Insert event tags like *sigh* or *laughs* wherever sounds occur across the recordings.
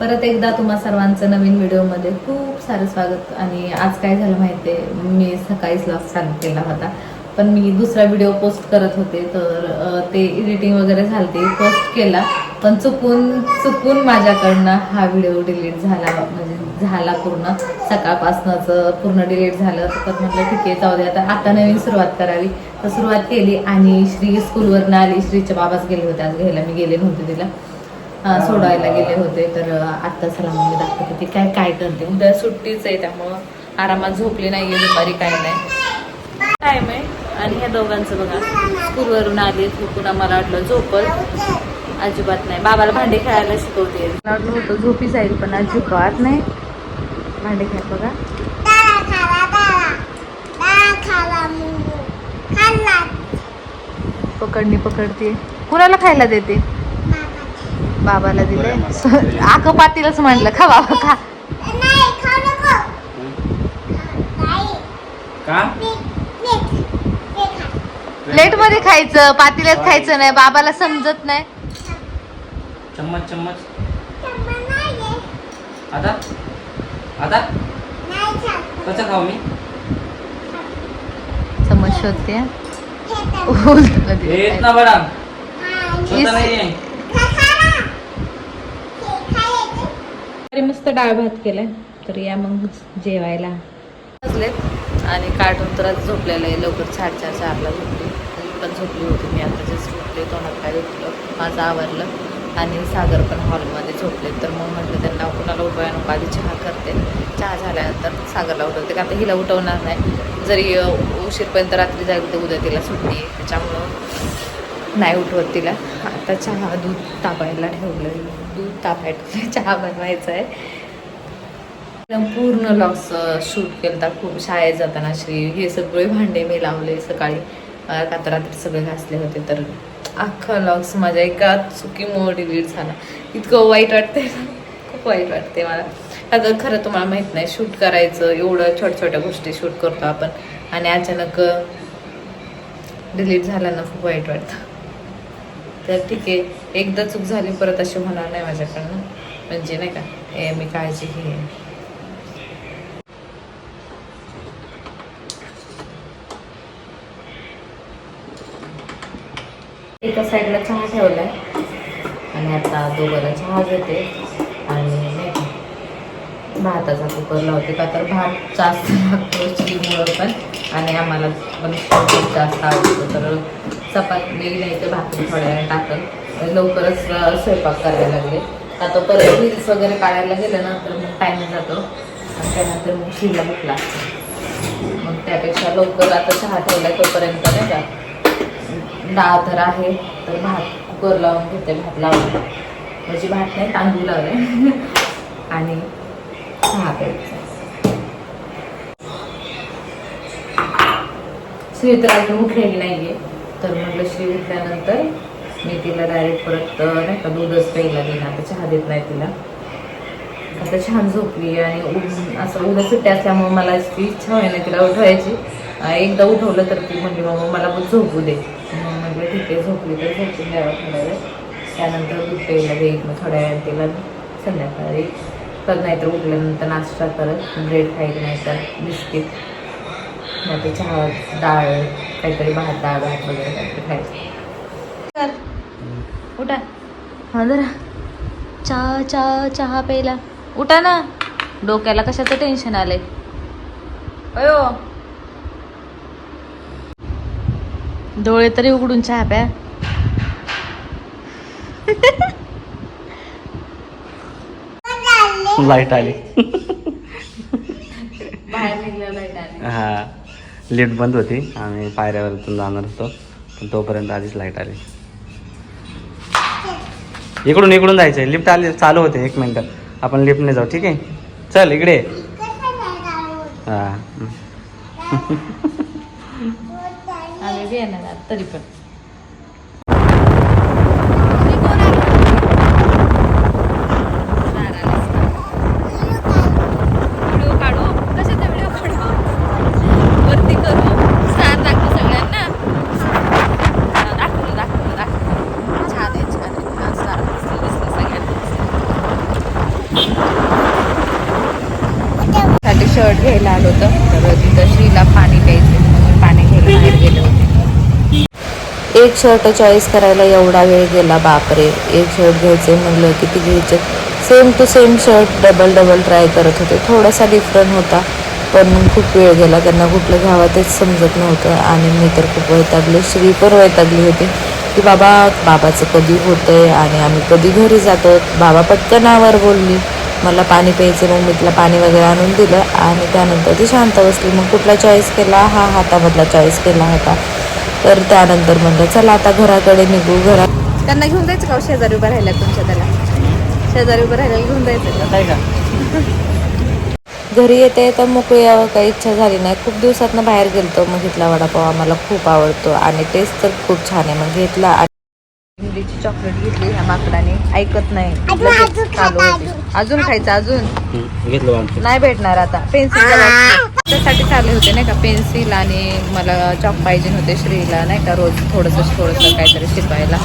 परत एकदा तुम्हा सर्वांचं नवीन व्हिडिओमध्ये खूप सारं स्वागत. आणि आज काय झालं माहिती आहे मी सकाळीच लॉस चालू केला होता. पण मी दुसरा व्हिडिओ पोस्ट करत होते तर ते एडिटिंग वगैरे झालते पोस्ट केला. पण चुकून चुकून माझ्याकडनं हा व्हिडिओ डिलीट झाला. म्हणजे झाला पूर्ण. सकाळपासूनच पूर्ण डिलीट झालं. तर म्हटलं ठीक आहे जाऊ दे आता आता नवीन सुरुवात करावी. तर सुरुवात केली आणि श्री स्कूलवरनं आली. श्रीच्या बाबाच गेले होते. आज घ्यायला मी गेले नव्हते तिला. अं, सोडायला गेले होते. तर अं, आता चला मग मी दाखवते ती. काय काय करते? उद्या सुट्टीच आहे त्यामुळं. आरामात झोपली नाहीये दुपारी काय नाही. टाइम आहे. आणि ह्या दोघांचं बघा. स्कूलवरून आली. झोपून आम्हाला वाटलं झोपल. अजिबात नाही. बाबाला भांडे खेळायला शिकवते. मला वाटलं होतं. झोपी जाईल पण अजिबात नाही. भांडे खेळ बघा. पकडणी पकडते कुणाला खायला देते? बाबाला दिले आक पातीलच म्हटलं खा बाबा खा. का? प्लेटमध्ये खायचं पातील्यात खायचं नाही बाबाला समजत नाही. चम्मच चम्मच. आता? आता? कसं खाऊ मी? समज शोधते. येत. ना बडा स्वतः नाही आहे. तरी मस्त डाळ भात केलाय. तर या मग जेवायला. आणि कार्टून तर आज झोपलेलं आहे. लवकर साडेचार चारला झोपली. मी पण झोपली होती मी. आता जस्ट झोपले तोंडात काय झोपलं माझं आवरलं. आणि सागर पण हॉलमध्ये झोपले. तर मग म्हटलं त्यांना कुणाला उठवाय नको आधी चहा करते चहा झाल्यानंतर सागरला उठवते का आता हिला उठवणार नाही. जरी उशीरपर्यंत रात्री जाईल तर उद्या तिला सुट्टी आहे. त्याच्यामुळं नाही उठवत तिला. आता चहा दूध तापायला ठेवलं दूध तापायला *laughs* चहा बनवायचा आहे. पूर्ण लॉस शूट केलं खूप शाळेत जाताना श्री हे सगळे भांडे मी लावले सकाळी. अं, रात्री सगळे घासले होते. तर अख्खा लॉक्स माझ्या एका चुकीमुळे डिलीट झाला. इतकं वाईट वाटतंय. ना खूप वाईट वाटते मला. आता खरं तुम्हाला माहीत नाही शूट करायचं एवढं छोट्या छोट्या गोष्टी शूट करतो आपण. आणि अचानक डिलीट झाला ना खूप वाईट वाटतं. तर ठीक आहे एकदा चूक झाली परत अशी होणार नाही माझ्याकडनं. म्हणजे नाही का हे मी काळजी घे एका साईडला चहा ठेवलाय. आणि आता दोघांना चहा घेते भाताचा कुकर लावते का तर भात जास्त लागतो चिलीमुळं पण. आणि आम्हाला पण खूप जास्त आवडतो. तर चपाती नाही तर भाकरी थोड्या टाकल लवकरच स्वयंपाक करायला लागले. आता परत रील्स वगैरे काढायला गेलं ना तर मग टाईम जातो. आणि त्यानंतर मग शिला भूक मग त्यापेक्षा लवकर आता चहा ठेवला तोपर्यंत नाही का. डाळ तर आहे तर भात कुकर लावून घेते भात लावून. म्हणजे भात नाही तांदूळ लावले *laughs* आणि चहा श्री तर अजून उठलेली नाहीये. तर म्हटलं श्री उठल्यानंतर मी तिला डायरेक्ट परत नाही का दूधच प्यायला देईन आता चहा देत नाही तिला. आता छान झोपली आणि असं उद्या सुट्टी असल्यामुळे मला ती इच्छा होईना तिला उठवायची. एकदा उठवलं तर ती म्हणजे मग मला पण झोपू दे. मग म्हटलं ठीक आहे झोपली तर झोपून द्यावं थोड्या वेळ. त्यानंतर दूध प्यायला देईल मग थोड्या वेळ तिला संध्याकाळी. तर नाहीतर उठल्यानंतर नाश्ता करत ब्रेड खायचं नाही सर बिस्किट नाही ते चहा डाळ काहीतरी भात डाळ भात वगैरे काहीतरी खायचं. कर उठा. हा जरा. चहा चहा चहा प्यायला. उठा ना. डोक्याला कशाचं टेन्शन आलंय? अयो. डोळे तरी उघडून चहा प्या. लाइट आली. हा. लिफ्ट बंद होती. आम्ही पायऱ्यावरतून जाणार होतो. पण तोपर्यंत आधीच लाइट आली. इकडून इकडून जायचं लिफ्ट आली चालू होते. एक मिनटं. आपण लिफ्टने जाऊ. ठीक आहे? चल इकडे हा. तरी पण व्हिडिओ काढू कशाचा व्हिडिओ काढू वरती करू स्टार दाखवू सगळ्यांना हा. घ्यायला आलो होतं. तर तिथं श्रीला पाणी प्यायचं. म्हणून पाणी घ्यायला बाहेर गेले होते. एक शर्ट चॉईस करायला एवढा वेळ गेला बापरे. एक शर्ट घ्यायचे म्हणलं किती घ्यायचे. Same to same shirt double double try करत होते. थोडासा डिफरंट होता पण खूप वेळ गेला. त्यांना कुठलं घ्यावं तेच समजत नव्हतं. आणि मी तर खूप वैतागले. श्री पण वैतागली होती की बाबा बाबाचं कधी होतंय? आणि आम्ही कधी घरी जातो? बाबा पटकन आवर बोलली. मला पाणी प्यायचं मग मी तिला पाणी वगैरे आणून दिलं आणि त्यानंतर ती शांत बसली. मग कुठला चॉईस केला? हा हातामधला चॉईस केला होता. तर त्यानंतर म्हणलं चला आता घराकडे निघू घरात त्यांना घेऊन जायचं का हो? शेजारी उभं राहिल्या तुमच्या त्याला? शेजारी उभं राहिल्याला घेऊन जायचं काय का? घरी येते तर मोकळी यावं काही इच्छा झाली नाही. खूप दिवसातनं बाहेर गेलतो मग घेतला वडापाव आम्हाला खूप आवडतो आणि टेस्ट तर खूप छान आहे. मग घेतला इमलीची चॉकलेट घेतली ह्या माकडाने. ऐकत नाही. लगेच चालू होते. अजून. खायचं अजून? हम्म, घेतलं आमचं. नाही भेटणार आता. पेन्सिल त्यासाठी चालले होते नाही का? पेन्सिल आणि मला चॉक पाहिजे होते श्रीला नाही का? रोज थोडंसं थोडंसं काहीतरी शिकवायला.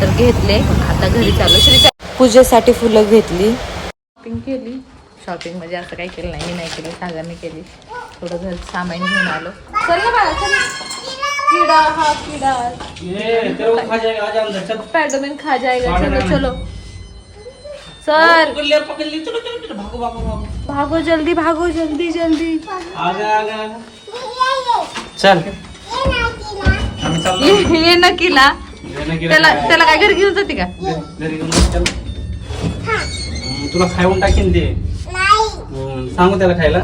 तर घेतले. आता घरी चालू श्रीच्या पूजेसाठी फुलं घेतली. शॉपिंग केली. शॉपिंग म्हणजे असं काही केलं नाही. मी नाही केली. सागरने केली. थोडं घर सामान घेऊन आलो. चल ना बाळा चल. किडा हा किडा। स्पायडरमॅन खा जाएगा चलो। चलो चल। भागो जल्दी भागो जल्दी जल्दी। चल आम्ही चाललो. ये ये नक्कीला ये ना गिऱ्हाईक त्याला आहे. त्याला काय घरी घेऊन जाते का? घरी घेऊन जा, चल. हम्म, तुला खाऊन टाकीन ते. हम्म, सांगू त्याला खायला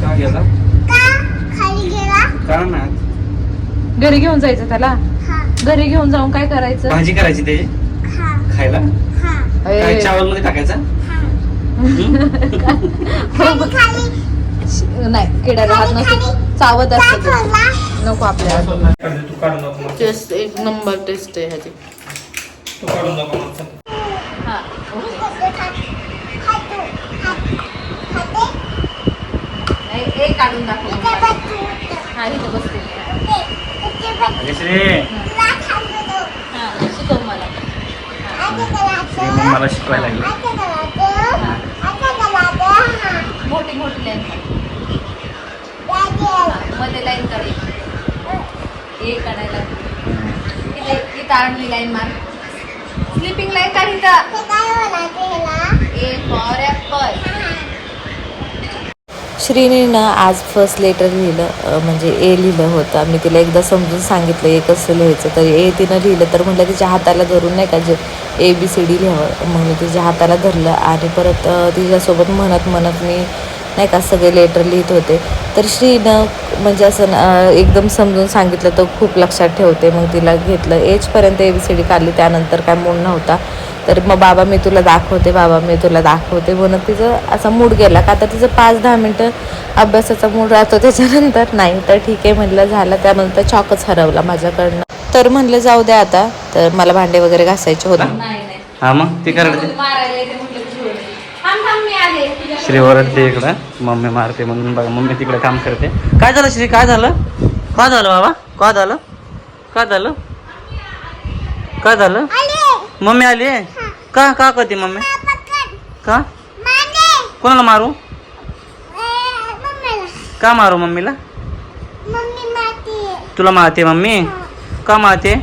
का गेला? का? घरी घेऊन जायचं त्याला? घरी घेऊन जाऊन काय करायचं? भाजी करायची ते खायला? काय चावलमध्ये टाकायचा नाही किड्याला हात नसतो. चावत असतो तो. नको आपल्याला. टेस्ट एक नंबर टेस्ट आहे ह्याची तू काढून नको मला. चल. हा नाही, एक काढून दाखव हा इथं बसते हा शिकव मला. मला शिकवायला लागली. मोठी मोठी लाईन मध्ये लाईन काढ एक. काढायला. इथे इथं आणली लाईन मार. स्लिपिंग लाईन काढ इथं ए फॉर ॲपल श्रीनीनं आज फर्स्ट लेटर लिहिलं म्हणजे ए लिहिलं होतं. मी तिला एकदा समजून सांगितलं ए कसं लिहायचं तर ए तिनं लिहिलं तर म्हटलं तिच्या हाताला धरून नाही का जे ए बी सी डी लिहावं? मग मी तिच्या हाताला धरलं आणि परत तिच्यासोबत म्हणत म्हणत मी नाही का सगळे लेटर लिहित होते. तर श्रीनं म्हणजे असं एकदम समजून सांगितलं तर खूप लक्षात ठेवते. मग तिला घेतलं. एजपर्यंत ए बी सी डी काढली. त्यानंतर काय मूड नव्हता. तर मग बाबा मी तुला दाखवते बाबा मी तुला दाखवते म्हणून तिचं असा मूड गेला. का तर तिचं पाच दहा मिनटं अभ्यासाचा मूड राहतो त्याच्यानंतर. नाही तर ठीक आहे म्हणलं झालं. त्यानंतर चॉकच हरवला माझ्याकडनं. तर म्हणलं जाऊ द्या आता. तर मला भांडे वगैरे घासायचे होते. हा मग? ते करायचं श्री ओरडते इकडं. मम्मी मारते म्हणून बघा मम्मी तिकडे काम करते. काय झालं श्री? काय झालं? काय झालं बाबा? काय झालं? काय झालं? काय झालं? मम्मी आली आहे? का का करते मम्मी? का? कोणाला मारू? का मारू मम्मीला? तुला मारते मम्मी? का मारते?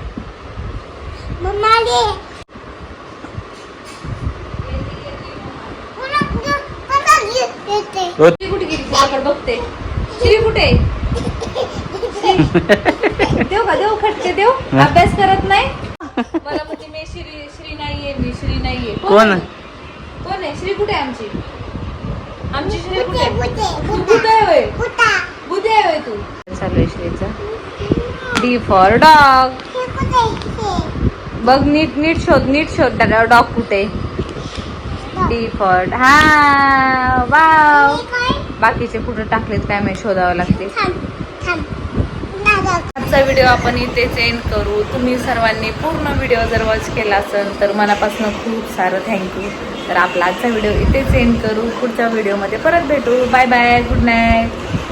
बघते. श्री कुठे? *laughs* *laughs* देव का? देव खटके देव. अभ्यास करत नाही. मला म्हणजे मी श्री नाहीये मी श्री नाहीये. कोण आहे? कोण आहे? श्री कुठे आहे आमची? आमची श्री कुठे आहे? तू कुठे? आहे होय? कुठे? आहे होय तू? चालू आहे श्रीचा. डी फॉर डॉग बघ नीट नीट शोध नीट शोध. डॉग कुठे? डी फॉर हा वाव. बाकीचे कुठे टाकलेत काय माहिती शोधावं लागते. आजचा व्हिडिओ आपण इथेच एंड करू. तुम्ही सर्वांनी पूर्ण व्हिडिओ जर वॉच केला असेल तर मनापासून खूप सारं थँक्यू तर आपला आजचा व्हिडिओ इथेच एंड करू. पुढच्या व्हिडिओमध्ये परत भेटू. Bye bye good night